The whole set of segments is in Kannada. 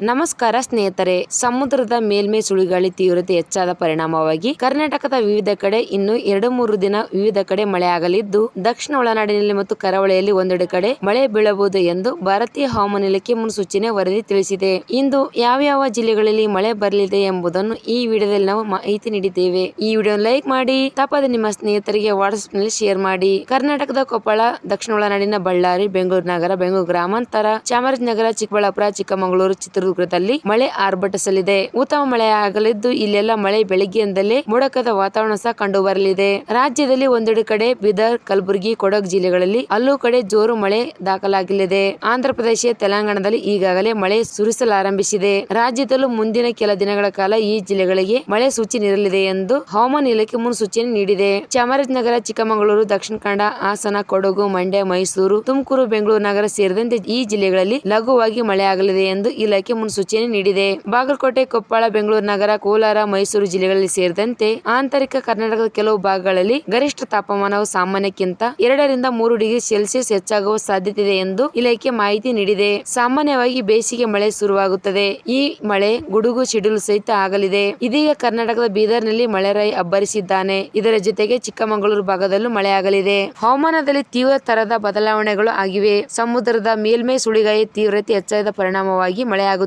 ನಮಸ್ಕಾರ ಸ್ನೇಹಿತರೆ, ಸಮುದ್ರದ ಮೇಲ್ಮೈ ಸುಳಿಗಾಳಿ ತೀವ್ರತೆ ಹೆಚ್ಚಾದ ಪರಿಣಾಮವಾಗಿ ಕರ್ನಾಟಕದ ವಿವಿಧ ಕಡೆ ಇನ್ನು ಎರಡು ಮೂರು ದಿನ ವಿವಿಧ ಕಡೆ ಮಳೆಯಾಗಲಿದ್ದು, ದಕ್ಷಿಣ ಒಳನಾಡಿನಲ್ಲಿ ಮತ್ತು ಕರಾವಳಿಯಲ್ಲಿ ಒಂದೆಡೆ ಕಡೆ ಮಳೆ ಬೀಳಬಹುದು ಎಂದು ಭಾರತೀಯ ಹವಾಮಾನ ಇಲಾಖೆ ಮುನ್ಸೂಚನೆ ವರದಿ ತಿಳಿಸಿದೆ. ಇಂದು ಯಾವ ಯಾವ ಜಿಲ್ಲೆಗಳಲ್ಲಿ ಮಳೆ ಬರಲಿದೆ ಎಂಬುದನ್ನು ಈ ವಿಡಿಯೋದಲ್ಲಿ ನಾವು ಮಾಹಿತಿ ನೀಡಿದ್ದೇವೆ. ಈ ವಿಡಿಯೋ ಲೈಕ್ ಮಾಡಿ, ತಪ್ಪದೆ ನಿಮ್ಮ ಸ್ನೇಹಿತರಿಗೆ ವಾಟ್ಸ್ಆಪ್ನಲ್ಲಿ ಶೇರ್ ಮಾಡಿ. ಕರ್ನಾಟಕದ ಕೊಪ್ಪಳ, ದಕ್ಷಿಣ ಒಳನಾಡಿನ ಬಳ್ಳಾರಿ, ಬೆಂಗಳೂರು ನಗರ, ಬೆಂಗಳೂರು ಗ್ರಾಮಾಂತರ, ಚಾಮರಾಜನಗರ, ಚಿಕ್ಕಬಳ್ಳಾಪುರ, ಚಿಕ್ಕಮಗಳೂರು ಚಿತ್ರದುರ್ಗದಲ್ಲಿ ಮಳೆ ಆರ್ಭಟಿಸಲಿದೆ. ಉತ್ತಮ ಮಳೆ ಆಗಲಿದ್ದು ಇಲ್ಲೆಲ್ಲ ಮಳೆ ಬೆಳಗ್ಗೆಯಿಂದಲೇ ಮೋಡಕದ ವಾತಾವರಣ ಸಹ ಕಂಡು ಬರಲಿದೆ ರಾಜ್ಯದಲ್ಲಿ ಒಂದೆಡೆ ಕಡೆ ಬೀದರ್, ಕಲಬುರಗಿ, ಕೊಡಗು ಜಿಲ್ಲೆಗಳಲ್ಲಿ ಅಲ್ಲೂ ಕಡೆ ಜೋರು ಮಳೆ ದಾಖಲಾಗಲಿದೆ. ಆಂಧ್ರ ಪ್ರದೇಶ, ತೆಲಂಗಾಣದಲ್ಲಿ ಈಗಾಗಲೇ ಮಳೆ ಸುರಿಸಲಾರಂಭಿಸಿದೆ. ರಾಜ್ಯದಲ್ಲೂ ಮುಂದಿನ ಕೆಲ ದಿನಗಳ ಕಾಲ ಈ ಜಿಲ್ಲೆಗಳಿಗೆ ಮಳೆ ಸೂಚನೆ ಇರಲಿದೆ ಎಂದು ಹವಾಮಾನ ಇಲಾಖೆ ಮುನ್ಸೂಚನೆ ನೀಡಿದೆ. ಚಾಮರಾಜನಗರ, ಚಿಕ್ಕಮಗಳೂರು, ದಕ್ಷಿಣ ಕನ್ನಡ, ಹಾಸನ, ಕೊಡಗು, ಮಂಡ್ಯ, ಮೈಸೂರು, ತುಮಕೂರು, ಬೆಂಗಳೂರು ನಗರ ಸೇರಿದಂತೆ ಈ ಜಿಲ್ಲೆಗಳಲ್ಲಿ ಲಘುವಾಗಿ ಮಳೆಯಾಗಲಿದೆ ಎಂದು ಇಲಾಖೆ ಮುನ್ಸೂಚನೆ ನೀಡಿದೆ. ಬಾಗಲಕೋಟೆ, ಕೊಪ್ಪಳ, ಬೆಂಗಳೂರು ನಗರ, ಕೋಲಾರ, ಮೈಸೂರು ಜಿಲ್ಲೆಗಳಲ್ಲಿ ಸೇರಿದಂತೆ ಆಂತರಿಕ ಕರ್ನಾಟಕದ ಕೆಲವು ಭಾಗಗಳಲ್ಲಿ ಗರಿಷ್ಠ ತಾಪಮಾನವು ಸಾಮಾನ್ಯಕ್ಕಿಂತ ಎರಡರಿಂದ ಮೂರು ಡಿಗ್ರಿ ಸೆಲ್ಸಿಯಸ್ ಹೆಚ್ಚಾಗುವ ಸಾಧ್ಯತೆ ಇದೆ ಎಂದು ಇಲಾಖೆ ಮಾಹಿತಿ ನೀಡಿದೆ. ಸಾಮಾನ್ಯವಾಗಿ ಬೇಸಿಗೆ ಮಳೆ ಶುರುವಾಗುತ್ತದೆ. ಈ ಮಳೆ ಗುಡುಗು ಸಿಡಿಲು ಸಹಿತ ಆಗಲಿದೆ. ಇದೀಗ ಕರ್ನಾಟಕದ ಬೀದರ್ನಲ್ಲಿ ಮಳೆರಾಯಿ ಅಬ್ಬರಿಸಿದ್ದಾನೆ. ಇದರ ಜೊತೆಗೆ ಚಿಕ್ಕಮಗಳೂರು ಭಾಗದಲ್ಲೂ ಮಳೆಯಾಗಲಿದೆ. ಹವಾಮಾನದಲ್ಲಿ ತೀವ್ರ ತರದ ಬದಲಾವಣೆಗಳು ಆಗಿವೆ. ಸಮುದ್ರದ ಮೇಲ್ಮೈ ಸುಳಿಗಾಯಿ ತೀವ್ರತೆ ಹೆಚ್ಚಾದ ಪರಿಣಾಮವಾಗಿ ಮಳೆಯಾಗುತ್ತಿದೆ.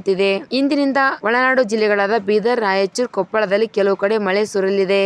ಇಂದಿನಿಂದ ಒಳನಾಡು ಜಿಲ್ಲೆಗಳಾದ ಬೀದರ್ ರಾಯಚೂರು ಕೊಪ್ಪಳದಲ್ಲಿ ಕೆಲವು ಕಡೆ ಮಳೆ ಸುರಿಯಲಿದೆ.